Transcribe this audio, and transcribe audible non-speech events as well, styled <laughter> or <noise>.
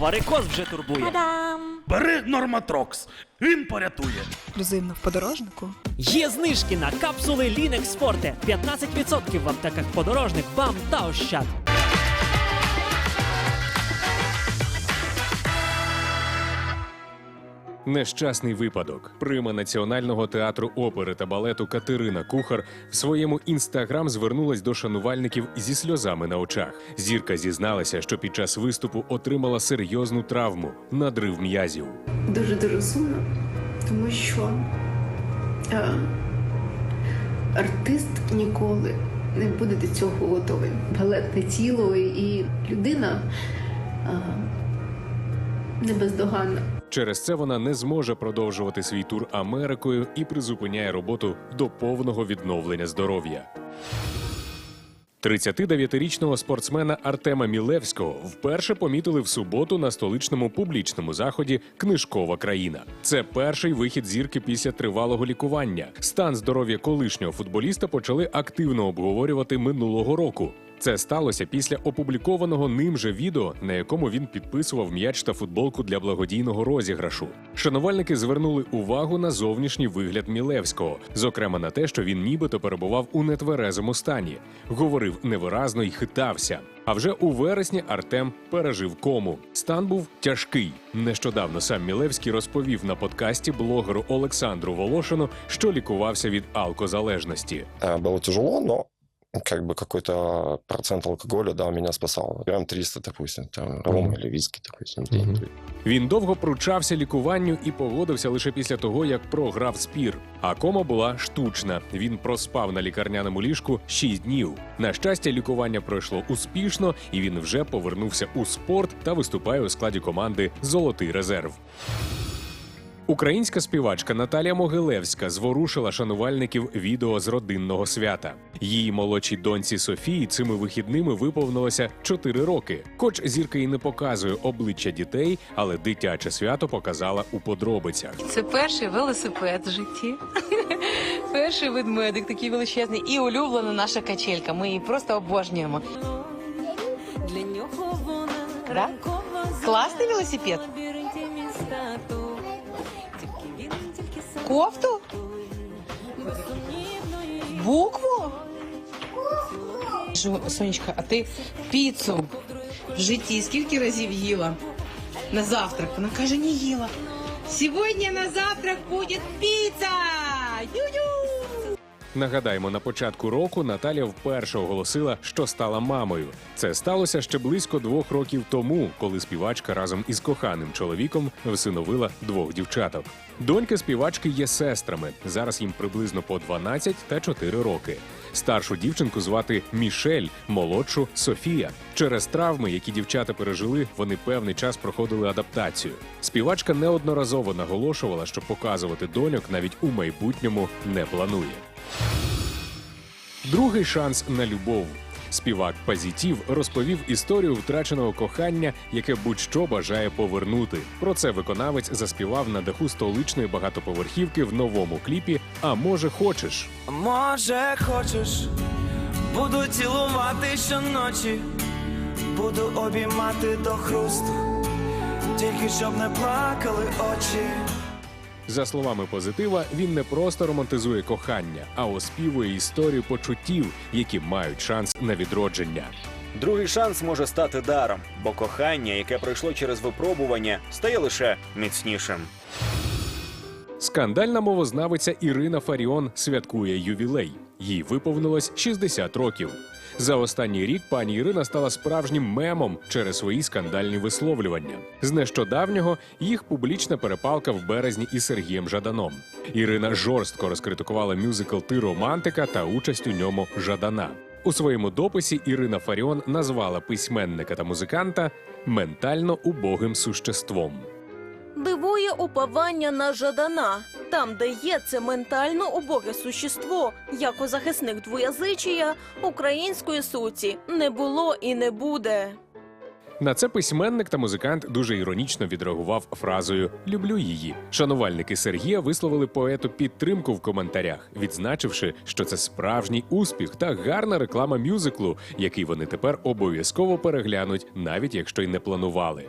Варикоз вже турбує. Та-дам! Бери Норматрокс, він порятує. Ексклюзивно в подорожнику. Є знижки на капсули Linux Forte. 15% в аптеках подорожник, вам та ощад. Нещасний випадок. Прима Національного театру опери та балету Катерина Кухар в своєму інстаграм звернулась до шанувальників зі сльозами на очах. Зірка зізналася, що під час виступу отримала серйозну травму надрив м'язів. дуже дуже сумно, тому що е, артист ніколи не буде до цього готовий. Балетне тіло і людина е, не. Через це вона не зможе продовжувати свій тур Америкою і призупиняє роботу до повного відновлення здоров'я. 39-річного спортсмена Артема Мілевського вперше помітили в суботу на столичному публічному заході Книжкова країна. Це перший вихід зірки після тривалого лікування. Стан здоров'я колишнього футболіста почали активно обговорювати минулого року. Це сталося після опублікованого ним же відео, на якому він підписував м'яч та футболку для благодійного розіграшу. Шанувальники звернули увагу на зовнішній вигляд Мілевського, зокрема на те, що він нібито перебував у нетверезому стані, говорив невиразно й хитався. А вже у вересні Артем пережив кому. Стан був тяжкий. Нещодавно сам Мілевський розповів на подкасті блогеру Олександру Волошину, що лікувався від алкозалежності. Э, Было тяжело, но как бы какой-то процент алкоголя, да, меня спасал. Прям 300, допустим, там, ром или виски, допустим, день. Він довго пручався лікуванню і погодився лише після того, як програв спір. А кома була штучна. Він проспав на лікарняному ліжку 6 днів. На щастя, лікування пройшло успішно, і він вже повернувся у спорт та виступає у складі команди Золотий резерв. Українська співачка Наталія Могилевська зворушила шанувальників відео з родинного свята. Її молодшій доньці Софії цими вихідними виповнилося 4 роки. Хоч зірка і не показує обличчя дітей, але дитяче свято показала у подробицях. Це перший велосипед в житті. <laughs> Перший ведмедик такий величезний і улюблена наша качелька. Ми її просто обожнюємо. Для нього вона Да? Класний велосипед. Кофту? безсумнівно її Букву? Жу- Сонечка, а ти піцу в житті скільки разів їла? На завтрак. Вона каже, не їла. Сьогодні на завтрак буде піца! Ю-ю! Нагадаємо, на початку року Наталя вперше оголосила, що стала мамою. Це сталося ще близько двох років тому, коли співачка разом із коханим чоловіком всиновила двох дівчаток. Доньки співачки є сестрами. Зараз їм приблизно по 12 та 4 роки. Старшу дівчинку звати Мішель, молодшу Софія. Через травми, які дівчата пережили, вони певний час проходили адаптацію. Співачка неодноразово наголошувала, що показувати доньок навіть у майбутньому не планує. Другий шанс на любов. Співак Пазітів розповів історію втраченого кохання, яке будь-що бажає повернути. Про це виконавець заспівав на даху столичної багатоповерхівки в новому кліпі А може хочеш. Може, хочеш, буду цілувати щоночі, буду обіймати до хрусту, тільки щоб не плакали очі. За словами позитива, він не просто романтизує кохання, а оспівує історію почуттів, які мають шанс на відродження. Другий шанс може стати даром, бо кохання, яке пройшло через випробування, стає лише міцнішим. Скандальна мовознавиця Ірина Фаріон святкує ювілей. Їй виповнилось 60 років. За останній рік пані Ірина стала справжнім мемом через свої скандальні висловлювання. З нещодавнього їх публічна перепалка в березні із Сергієм Жаданом. Ірина жорстко розкритикувала мюзикл Ти романтика та участь у ньому Жадана. У своєму дописі Ірина Фаріон назвала письменника та музиканта ментально убогим существом. Дивує уповання на Жадана. Там, де є це ментально убоге существо, як захисник двоязичія, української суті не було і не буде. На це письменник та музикант дуже іронічно відреагував фразою Люблю її. Шанувальники Сергія висловили поету підтримку в коментарях, відзначивши, що це справжній успіх та гарна реклама мюзиклу, який вони тепер обов'язково переглянуть, навіть якщо й не планували.